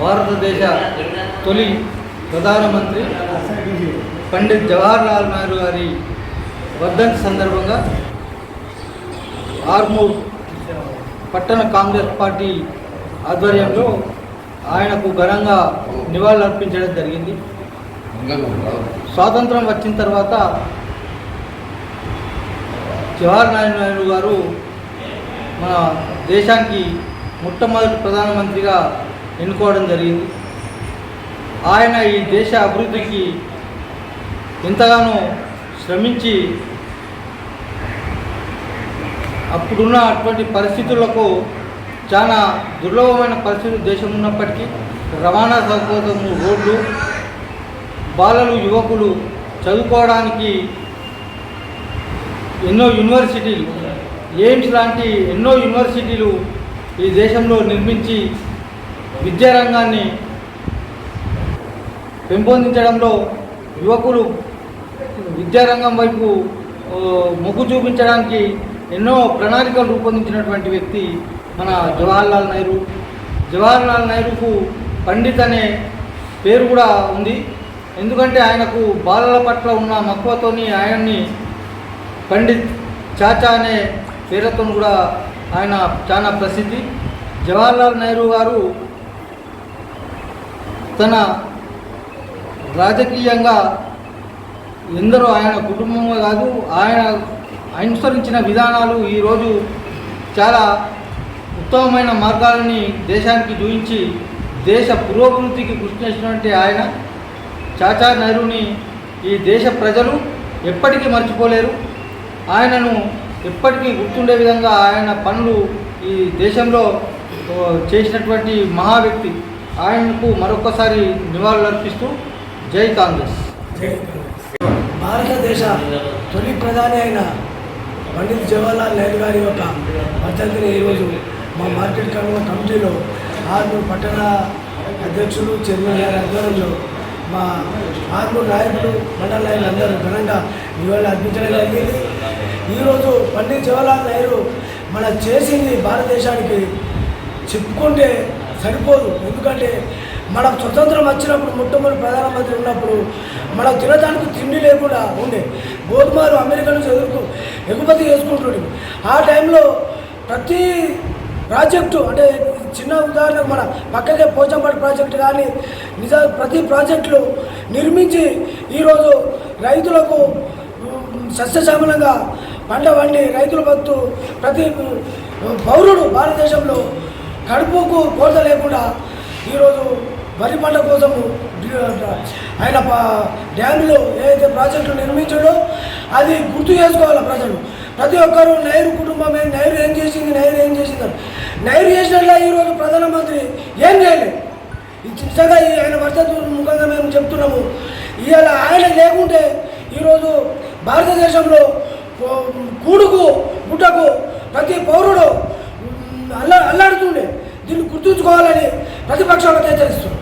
భారతదేశ తొలి ప్రధానమంత్రి పండిత్ జవహర్లాల్ నెహ్రూ గారి వర్ధంతి సందర్భంగా ఆర్మూర్ పట్టణ కాంగ్రెస్ పార్టీ ఆధ్వర్యంలో ఆయనకు ఘనంగా నివాళులర్పించడం జరిగింది. స్వాతంత్రం వచ్చిన తర్వాత జవహర్లాల్ నాయుడు గారు మన దేశానికి మొట్టమొదటి ప్రధానమంత్రిగా ఎన్నుకోవడం జరిగింది. ఆయన ఈ దేశ అభివృద్ధికి ఎంతగానో శ్రమించి అప్పుడున్న అటువంటి పరిస్థితులకు చాలా దుర్లభమైన పరిస్థితులు దేశం ఉన్నప్పటికీ రవాణా సౌకర్యము రోడ్లు బాలలు యువకులు చదువుకోవడానికి ఎన్నో యూనివర్సిటీలు ఎయిమ్స్ లాంటి ఎన్నో యూనివర్సిటీలు ఈ దేశంలో నిర్మించి విద్యారంగాన్ని పెంపొందించడంలో యువకులు విద్యారంగం వైపు మొగ్గు చూపించడానికి ఎన్నో ప్రణాళికలు రూపొందించినటువంటి వ్యక్తి మన జవహర్లాల్ నెహ్రూ. జవహర్లాల్ నెహ్రూకు పండిత్ అనే పేరు కూడా ఉంది. ఎందుకంటే ఆయనకు బాలల పట్ల ఉన్న మక్కువతోని ఆయన్ని పండిత్ చాచా అనే పేరుతో కూడా ఆయన చాలా ప్రసిద్ధి. జవహర్లాల్ నెహ్రూ గారు తన రాజకీయంగా ఎందరో ఆయన కుటుంబమే కాదు ఆయన అనుసరించిన విధానాలు ఈరోజు చాలా ఉత్తమమైన మార్గాలని దేశానికి చూపించి దేశ పురోభివృద్ధికి కృషి చేసినటువంటి ఆయన. చాచా నెహ్రూని ఈ దేశ ప్రజలు ఎప్పటికీ మర్చిపోలేరు. ఆయనను ఎప్పటికీ గుర్తుండే విధంగా ఆయన పనులు ఈ దేశంలో చేసినటువంటి మహా వ్యక్తి. ఆయనకు మరొకసారి నివాళులర్పిస్తూ జై కాంగ్రెస్. భారతదేశ తొలి ప్రధాని అయిన పండిత్ జవహర్లాల్ నెహ్రూ గారి యొక్క వర్ధంతిని ఈరోజు మా మార్కెట్ కమిటీలో ఆరు పట్టణ అధ్యక్షులు చైర్మన్ గారి ఆధ్వర్యంలో మా ఆర్మూర్ నాయకులు మండల నాయకులు అందరూ ఘనంగా నివాళులు అర్పించడం జరిగింది. ఈరోజు పండిత్ జవహర్లాల్ నెహ్రూ మన చేసింది భారతదేశానికి చెప్పుకుంటే సరిపోదు. ఎందుకంటే మనకు స్వతంత్రం వచ్చినప్పుడు మొట్టమొదటి ప్రధానమంత్రి ఉన్నప్పుడు మనం తినడానికి తిండి లేకుండా ఉండే. గోధుమలు అమెరికా నుంచి ఎదుర్కొ ఎగుమతి చేసుకుంటుండే. ఆ టైంలో ప్రతి ప్రాజెక్టు అంటే చిన్న ఉదాహరణ మన పక్కకే పోచంపల్లి ప్రాజెక్టు కానీ నిజ ప్రతి ప్రాజెక్టులు నిర్మించి ఈరోజు రైతులకు సస్యశ్యామలంగా పంట వండి రైతుల భక్తు ప్రతి పౌరుడు భారతదేశంలో కడుపుకు కోత లేకుండా ఈరోజు వరి పంట కోసము ఆయన ప- డ్యాములో ఏదైతే ప్రాజెక్టులు నిర్మించాడో అది గుర్తు చేసుకోవాలి ప్రజలు. ప్రతి ఒక్కరూ నైరు కుటుంబమే నైరు ఏం చేసింది? నైరు ఏం చేసింది నైరు చేసినట్ల ఈరోజు ప్రధానమంత్రి ఏం చేయలేదు. చిన్నగా నిజంగా ఈ ఆయన వర్షం ముఖంగా మేము చెప్తున్నాము. ఇవాళ ఆయన లేకుంటే ఈరోజు భారతదేశంలో కూడుకు గుట్టకు ప్రతి పౌరుడు ఉమ్, అల్ల అల్లాడుతుండే. దీన్ని గుర్తుంచుకోవాలని ప్రతిపక్షాలకు హెచ్చరిస్తుంది